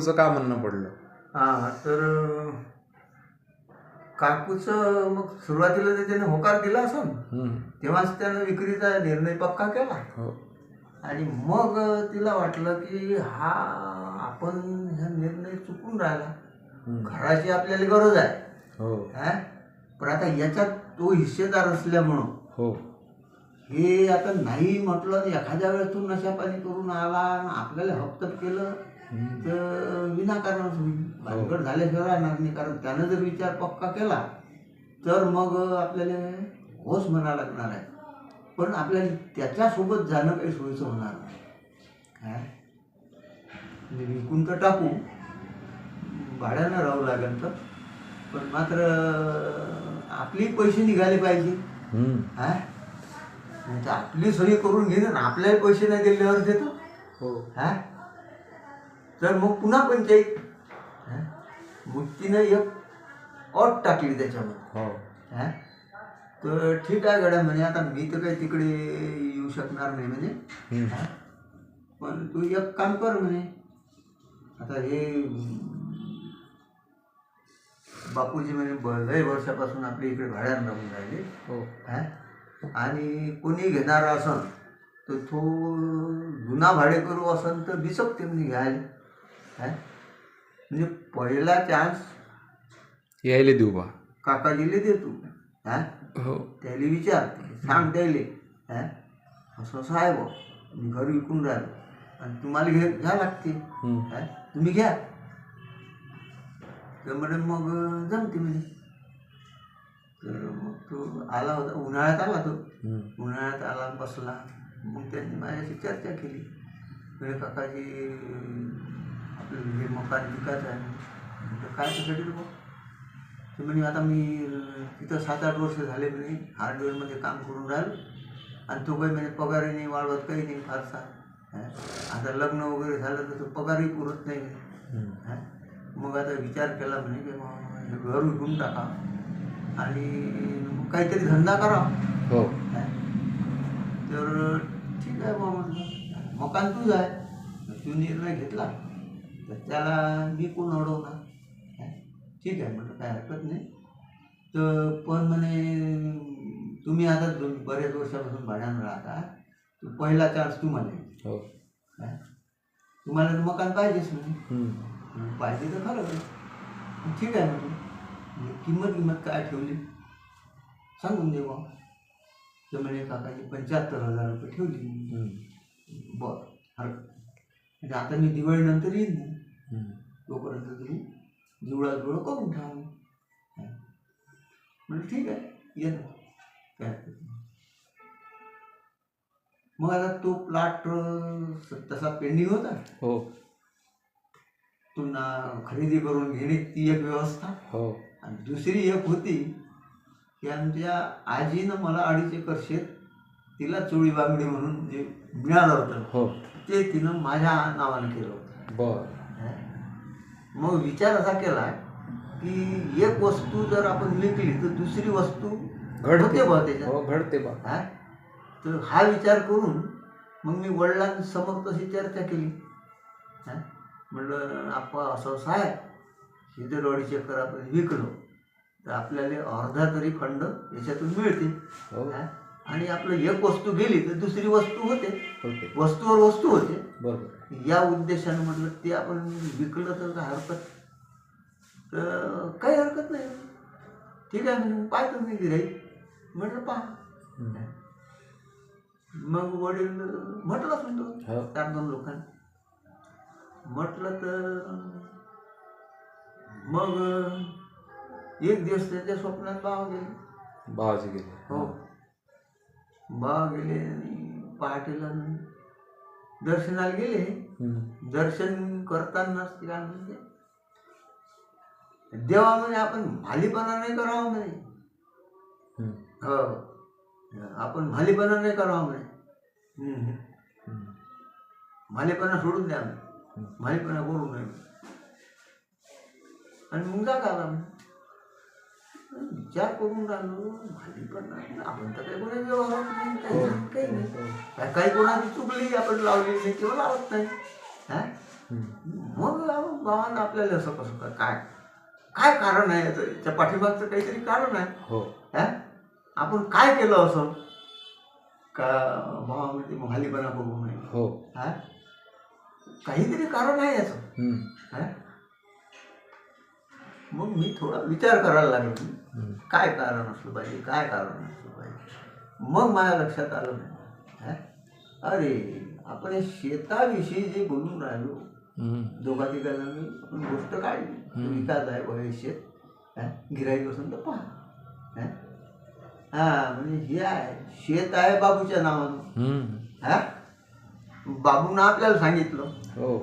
काकूचं का म्हणणं पडलं हा तर काकूचं मग सुरुवातीला तर त्याने होकार दिला असं हम्म. तेव्हाच त्यानं विक्रीचा निर्णय पक्का केला हो आणि मग तिला वाटलं की हा आपण हा निर्णय चुकून राहिला. घराची आपल्याला गरज आहे हो? पण आता याच्यात तो हिस्सेदार असल्यामुळं हो हे आता नाही म्हटलं तर एखाद्या वेळेस तू नशापाणी करून आला आपल्याला हप्तप केलं. तर विनाकारणच होईल भानगड झाल्याशिवाय राहणार नाही. कारण त्यानं जर विचार पक्का केला तर मग आपल्याला होस म्हणा लागणार आहे. पण आपल्याला त्याच्यासोबत जाणं काही सोयीचं होणार नाही. काय? म्हणजे विकून तर टाकू. भाड्यानं राहू लागेल तर. पण मात्र आपली पैसे निघाले पाहिजे. हा? तर आपली सोयी करून घेणं आपल्याला पैसे नाही दिल्यावर देतो. हो. हा? तर मग पुन्हा पंचायत हा? मग तिनं एक अट टाकली त्याच्यामध्ये हो. हा? तर ठीक आहे गड्या म्हणे आता मी तर काही तिकडे येऊ शकणार नाही म्हणे? पण तू एक काम कर म्हणे. आता हे बापूजी म्हणे लय वर्षापासून आपल्या इकडे भाड्यानं राहून राहिले. हो. हा? आणि कोणी घेणार असन तर तो जुना भाडेकरू असन तर बिसकते म्हणजे घ्यायला. म्हणजे पहिला चान्स यायले देऊ बा. काकाजीले दे तू. हा? हो. त्याला विचार. सांग त्याले. हा? असं असं आहे बा मी घर विकून राहिलो. आणि तुम्हाला घे घ्या लागते. हा? तुम्ही घ्या. तर म्हणे मग जमते म्हणे. तर मग तो आला होता. उन्हाळ्यात आला तो. उन्हाळ्यात आला बसला. मग त्यांनी माझ्याशी चर्चा केली. म्हणजे काकाजी आपलं हे मकान विकायचं आहे म्हटलं काय रे बुवा? ते म्हणे आता मी तिथं सात आठ वर्ष झाले म्हणे हार्डवेअरमध्ये काम करून राहिलो. आणि तो काही म्हणजे पगारही नाही वाढवत काही नाही फारसा. आता लग्न वगैरे झालं तर तो पगारही पुरत नाही. मग आता विचार केला म्हणे की मग हे घर विकून टाका. आणि काहीतरी धंदा करा. हो. तर ठीक आहे मग म्हटलं. मकान तुझं आहे तू निर्णय घेतला. तर त्याला मी कोण अडवणार? ठीक आहे म्हटलं काय हरकत नाही तर पण म्हणे तुम्ही आता दोन बरेच वर्षापासून भाड्यानं राहता तर पहिला चान्स तुम्हाला. हो काय? तुम्हाला तर मकान पाहिजेच म्हणे पाहिजे तर खरं. ठीक आहे म्हणजे किंमत किंमत काय ठेवली सांगून दे बा तर म्हणे काकाजी पंच्याहत्तर हजार रुपये ठेवली. बरं हरकत. म्हणजे आता मी दिवाळीनंतर येईन. तोपर्यंत तुम्ही जुळा जुळं करून ठेवा. म्हणजे ठीक आहे ये ना. काय हरकत नाही. मग आता तो प्लॉट तसा पेंडिंग होता. हो. पुन्हा खरेदी करून घेणे ती एक व्यवस्था. हो. आणि दुसरी एक होती की आमच्या आजीनं मला अडीच एकर शेत तिला चोळी बांगडी म्हणून जे मिळालं होतं हो. ते तिनं माझ्या नावानं केलं होतं. बर. मग विचार असा केला की एक वस्तू जर आपण विकली तर दुसरी वस्तू घडते बा त्याच्यात हो घडते बा हा? तर हा विचार करून मग मी वडिलांसमोर तशी चर्चा केली हा? म्हणलं आपा असं हे जर अडीच एकर आपण विकलो तर आपल्याला अर्धा तरी फंड याच्यातून मिळते हो हा? आणि आपलं एक वस्तू गेली तर दुसरी वस्तू होते. वस्तूवर वस्तू होते. बरोबर. या उद्देशानं म्हटलं ते आपण विकलं तर काय हरकत? तर काही हरकत नाही. ठीक आहे म्हणजे पाहतो मी गिराईक म्हटलं पहा. मग वडील म्हटलंच म्हणतो हो. चार दोन लोकांनी. म्हटलं तर मग एक दिवस त्याच्या स्वप्नात बाबा गेले. बाबाजी गेले. हो. बाबा गेले आणि पहाटेला दर्शनाला गेले. दर्शन करतानाच ते काय म्हणते देवा म्हणे आपण भालीपणा नाही करावं म्हणे. हो आपण भालीपणा नाही करावं म्हणे. भालेपणा सोडून द्या. भालेपणा करू नये आणि मग म्हणे. विचार करून राहिलो भालीपणा आपण तर काही कोणाच्या व्यवहारात नाही काही नाही, काही नाही. काय- काही कोणाची चुकली आपण लावली नाही किंवा लावत नाही? हा. मग बाबांना आपल्याला असं कसं काय काय काय कारण आहे याचं? याच्या पाठीमागचं काहीतरी कारण आहे. हो. हा? आपण काय केलं असं? का बाबा म्हणजे मोहालीपणा करू नये हो. हा? काहीतरी कारण आहे याचं. हा? मग मी थोडा विचार करायला लागलो. काय कारण असलं पाहिजे काय कारण असलं पाहिजे मग माझ्या लक्षात आलं नाही हा? अरे आपण शेताविषयी जे बोलून राहिलो. दोघा तिघांनी आपण गोष्ट काढली. विकास आहे हा? गिऱ्हाईक असून तर पहा हा? हा म्हणजे हे आहे शेत आहे बाबूच्या नावानं. हा बाबूनं आपल्याला सांगितलं हो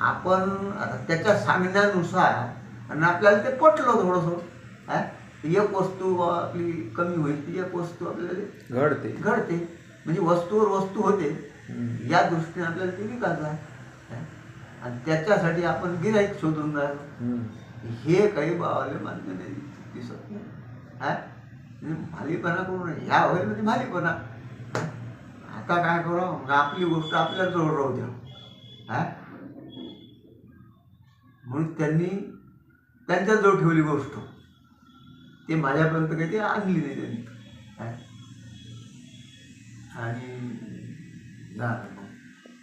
आपण आता त्याच्या सांगण्यानुसार आणि आपल्याला ते पटलं थोडंसं हा? एक वस्तू आपली कमी होईल ती एक वस्तू आपल्याला घडते. घडते. म्हणजे वस्तूवर वस्तू होते. या दृष्टीने आपल्याला ते विकायचं आहे हा? आणि त्याच्यासाठी आपण गिराईक शोधून राहिलो हम्म. हे काही बाबाले मान्य नाही दिसत नाही हा? म्हणजे भालीपणा करू नये. ह्या होईल म्हणजे भालीपणा. आता काय करावं? मग आपली गोष्ट आपल्या जवळ राहू द्या हा? म्हणून त्यांनी त्यांच्याजवळ ठेवली गोष्ट ते माझ्यापर्यंत काही ते आणली नाही त्यांनी? आणि झालं मग.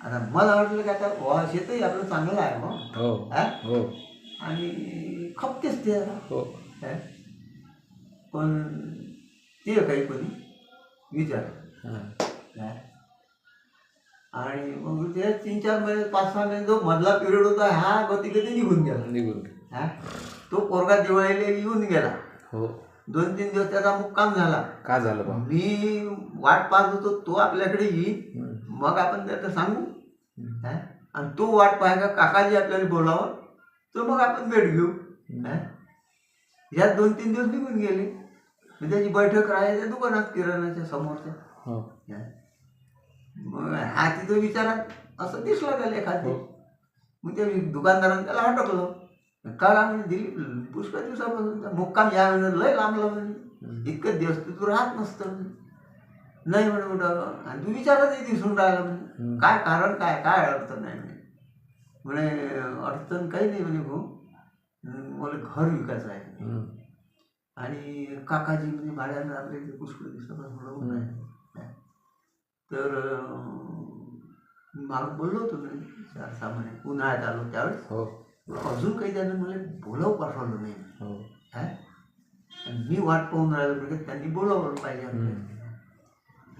आता मला वाटलं की आता वा शेतही आपलं चांगलं आहे मग हो हा आणि खपतेच ते आता. हो काय? पण ते काही कोणी विचार हा. काय? आणि मग ते तीन चार महिने पाच सहा महिने जो मधला पिरियड होता हा गती गती निघून गेला. निघून हा? तो पोरगा दिवाळीला येऊन गेला. हो. दोन तीन दिवस त्याचा मुक्काम झाला. का झालं बा? मी वाट पाहत होतो तो आपल्याकडे येईल. मग आपण त्याला सांगू. हा? आणि तो वाट पाहायचा काकाजी आपल्याला बोलावं. तर मग आपण भेट घेऊ. हा? यात दोन तीन दिवस निघून गेले. मग त्याची बैठक राहायच्या दुकानात किराणाच्या समोरच्या. हो. हा? हा तिथं विचारात असं दिसलं त्याला एखादी हो. मग त्या दुकानदाराने त्याला हटकलं काढा म्हणजे दिली पुष्कळ दिवसापासून मुक्काम या महिन्यात लय लांबला म्हणजे. इतकं दिवस तू राहत नसतं. नाही म्हणे कुठं आणि तू विचारतही दिसून राहिला म्हणे हम्म. काय कारण काय काय अडचण आहे म्हणे म्हणे अडचण काही नाही म्हणे भाऊ मला घर विकायचं आहे. आणि काकाजी म्हणजे भाड्यानं आपल्या इथे पुष्कळ दिवसापासून काय. तर माग बोललो होतो मी चार सहा महिने उन्हाळ्यात आलो त्यावेळेस. हो. अजून काही त्यानं मला बोलावं पाठवलं नाही. हो. काय मी वाट पाहून राहिलो म्हणजे त्यांनी बोलावलं पाहिजे.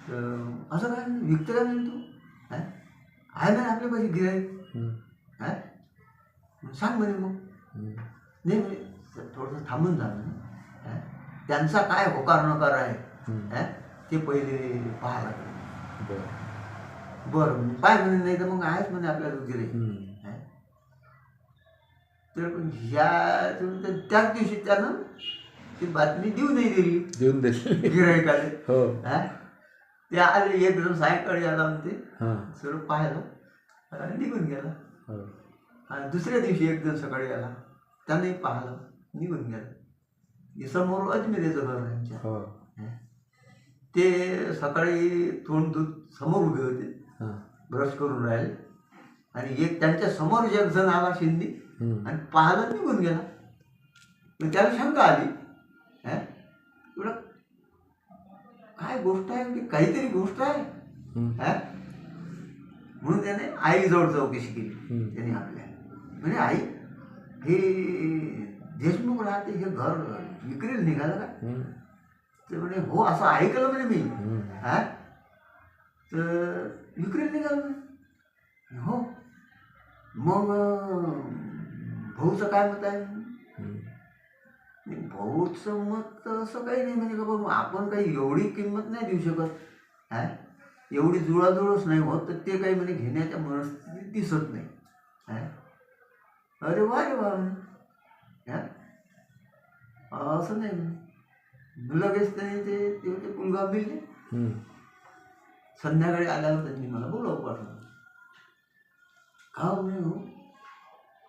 तर असं काय? विकतं का नाही तू. काय आहे ना आपल्या पाहिजे. काय मग सांग म्हणे मग. नाही म्हणे तर थोडंसं थांबून काय? त्यांचा काय होकार नकार आहे? ते पहिले पाहा लागेल. बरं. बरं म्हणजे पाय म्हणे नाही तर मग आहेच म्हणे आपल्याला. काय? तर पण ह्या त्याच दिवशी त्यानं ती बातमी देऊ नाही दिली. देऊन दिले. गिराईकाले हो? ते आले एक जण सायंकाळी आला म्हणते. हां. सर्व पाहिलं. आणि निघून गेला. हो. आणि दुसऱ्या दिवशी एक जण सकाळी आला. त्यानंही पाहिलं. निघून गेला. समोर अजमेरीचं घर आहे हो. ते सकाळी तोंड दूध समोर उभे होते हां ब्रश करून राहिले आणि एक त्यांच्यासमोर एक जण आला शिंदी. आणि पाहिलं निघून गेला मग त्याला शंका आली हा? एवढं काय गोष्ट आहे की काहीतरी गोष्ट आहे. हा? म्हणून त्याने आईजवळ चौकशी केली. त्याने आपल्या म्हणजे आई हे देशमुख राहते हे घर विक्रीला निघालं का. ते म्हणे हो असं ऐकलं म्हणे मी. हा? तर विक्रीला निघालं हो. मग भाऊचं काय मत आहे? भाऊचं मत असं काही नाही. म्हणजे का बाबा आपण काही एवढी किंमत नाही देऊ शकत. हा? एवढी जुळाजुळच नाही होत तर ते काही म्हणजे घेण्याच्या मनस्थितीत दिसत नाही. हा? अरे वा रे वा. हा? असं नाही. लगेच त्याने ते ते ते पुलगाव मिळले हम्म. संध्याकाळी आल्यावर त्यांनी मला बोलावं पाठवलं का म्हणे हो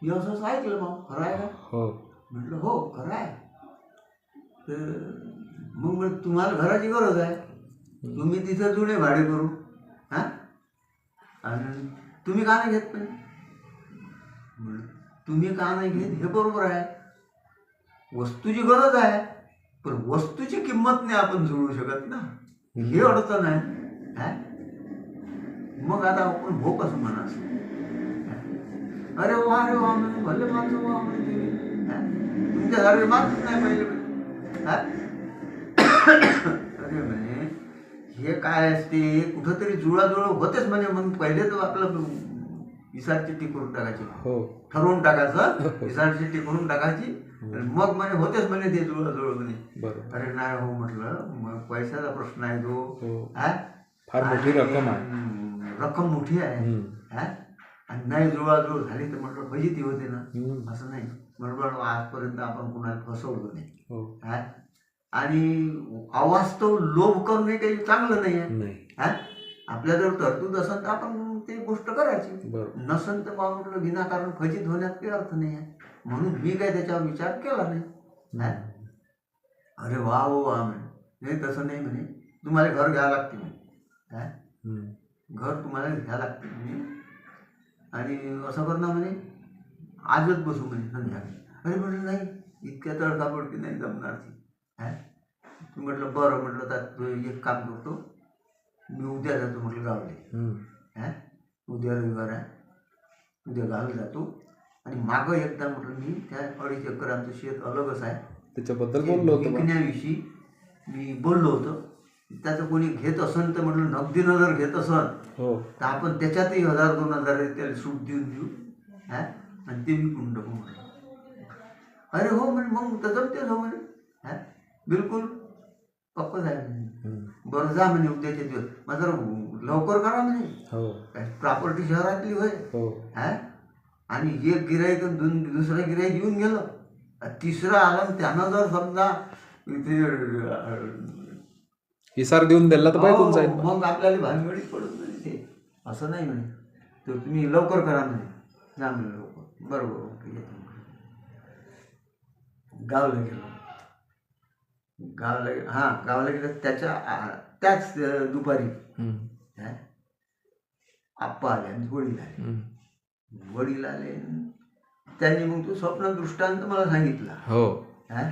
मी असं असं ऐकलं मग खरं आहे का? हो. म्हटलं हो खरं आहे. तर मग म्हणे तुम्हाला घराची गरज आहे. तुम्ही तिथं जुने भाडे करू हां? आणि तुम्ही का नाही घेत पण? तुम्ही का नाही घेत? हे बरोबर आहे. वस्तूची गरज आहे. पण वस्तूची किंमत नाही आपण जुळू शकत ना. हे अडचण आहे? मग आता आपण हो कसं म्हणा अरे वा अरे वा म्हणे भले माणसं वा म्हणे तुम्ही हा? तुमच्यासारखे माणूस नाही पाहिजे. हा? अरे म्हणे हे काय असते? कुठंतरी जुळाजुळ होतेच म्हणे मग पहिले तर आपलं इसार चिठ्ठी करून टाकायची. हो. ठरवून टाकायचं इसार चिठ्ठी करून टाकायची. मग म्हणे होतेच म्हणे ते जुळाजुळ म्हणे अरे नाही हो म्हटलं मग पैशाचा प्रश्न आहे तो. हो. हा? फार मोठी रक्कम आहे. रक्कम मोठी आहे. हा? आणि नाही जुळाजुळ झाली तर म्हटलं फजिती होते ना. असं नाही. बरोबर आजपर्यंत आपण कुणाला फसवलं नाही. हो. हा? आणि अवास्तव लोभ करणे काही चांगलं नाही आहे. नाही. हा? आपल्या जर तरतूद असेल तर आपण ते गोष्ट करायची. नसन तर बा म्हटलं विनाकारण फजित होण्यात काही अर्थ नाही आहे. म्हणून मी काय त्याच्यावर विचार केला नाही? अरे वा हो वा म्हणे. नाही तसं नाही म्हणे. तुम्हाला घर घ्यावं लागते म्हणे? हम्म. घर तुम्हाला घ्यावं लागते म्हणे. आणि असं करणार म्हणे. आजच बसू म्हणे संध्याकाळी. अरे म्हटलं नाही इतक्या तडकापडकी नाही जमणार ती? मी म्हटलं बरं म्हटलं तर तू एक काम करतो. मी उद्या जातो म्हटलं गावले. हा? उद्या रविवार आहे. उद्या गावी जातो. आणि मागं एकदा म्हटलं मी त्या अडीच एकर आमचं शेत अलगच आहे. त्याच्याबद्दल बोललो होतो. विकण्याविषयी मी बोललो होतो. त्याचं कोणी घेत असन तर म्हटलं नगदीनं जर घेत असन हो. तर आपण त्याच्यातही हजार दोन हजार त्याला सूट देऊन देऊ. हा? आणि ते विकून टाकू म्हणे अरे हो म्हणे मग तर जमतेच हो म्हणे. हा? बिलकुल पक्कच आहे. बरं जा म्हणे उद्याचे दिवस. मग जरा लवकर करा म्हणे. हो. प्रॉपर्टी शहरातली होय. हो. हा? आणि एक गिराईक दोन दुसरं गिराईक येऊन गेलं. तिसरा आला आणि त्यानं जर समजा इथे इसार देऊन दिला तर हो, जाईल मग आपल्याला भानगडीत पडत नाही ते. असं नाही म्हणे. तर तुम्ही लवकर करा म्हणे. जा म्हणे लवकर. बरोबर ओके म्हणे. गावला गेलो. गावला हा गावला गेलं त्याच्या आ- त्याच अं, दुपारी हम्म. हा, आप्पा आले आणि वडील आले हम्म. वडील आले त्यांनी मग तो स्वप्न दृष्टांत मला सांगितला हो हा?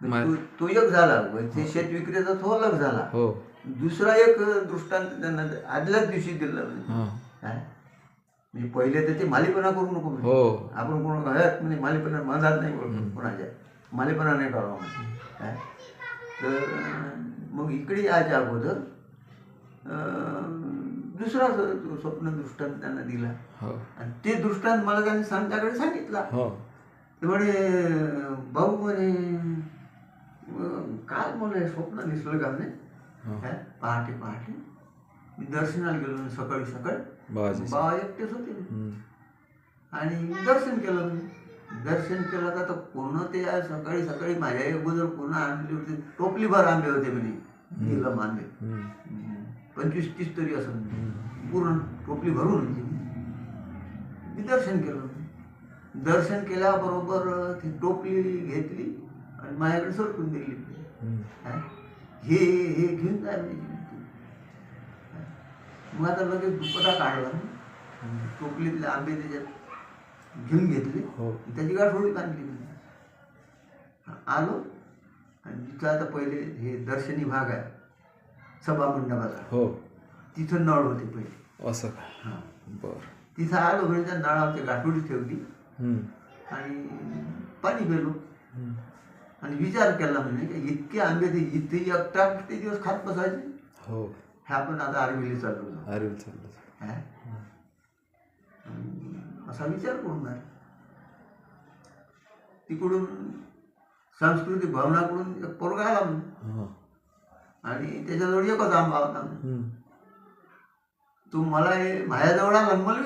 तो तो एक झाला ते शेत विक्रेता तो अलग झाला हो दुसरा एक दृष्टांत त्यांना आदल्याच दिवशी दिला म्हणजे. हा. म्हणजे पहिले तर ते मालिपणा करू नको. हो आपण कोण हयात म्हणजे मालिपणा मधात नाही. कोणाच्या मालिपणा नाही करावा म्हणजे. हा? तर मग इकडे यायच्या अगोदर दुसरा स्वप्न दृष्टांत त्यांना दिला आणि ते दृष्टांत मला त्यांनी सांगत्याकडे सांगितला हो ते म्हणे भाऊ म्हणे काय मला हे स्वप्न दिसलं का म्हणे हो. काय? पहाटे पहाटे मी दर्शनाला गेलो सकाळी सकाळी बाबा एकटेच होते. आणि दर्शन केलं म्हणे दर्शन केलं तर आता पूर्ण ते आज सकाळी सकाळी माझ्या अगोदर पूर्ण आणले होते टोपलीभर आंबे होते म्हणे नीलम आंबे. पंचवीस तीस तरी असं. पूर्ण टोपली भरून होती मी दर्शन केलं दर्शन केल्याबरोबर ती टोपली घेतली आणि माझ्याकडे सरकून दिली. हा? हे हे घेऊन जा म्हणे. मग आता लगेच दुपटा काढला. टोपलीतले आंबे त्याच्यात घेऊन घेतले. हो. त्याची गाठोडी बांधली मी आलो आणि तिथं आता पहिले हे दर्शनी भाग आहे. सभा मंडपाचा. हो. तिथं नळ होते पहिले. असं का? हां. बर. तिथं आलो म्हणजे त्या नळावरती गाठोडी ठेवली. आणि पाणी पिलो. आणि विचार केला म्हणजे इतके आंबे ते इथे एकटा ते दिवस खात बसायचे? हो. हे आपण आता आरविली चाललो. अरे चाललं? असा विचार करून आहे तिकडून सांस्कृतिक भवनाकडून एक पोरगा आला आणि त्याच्याजवळ एकच आंबा होता. तो मला हे माझ्याजवळ आला मला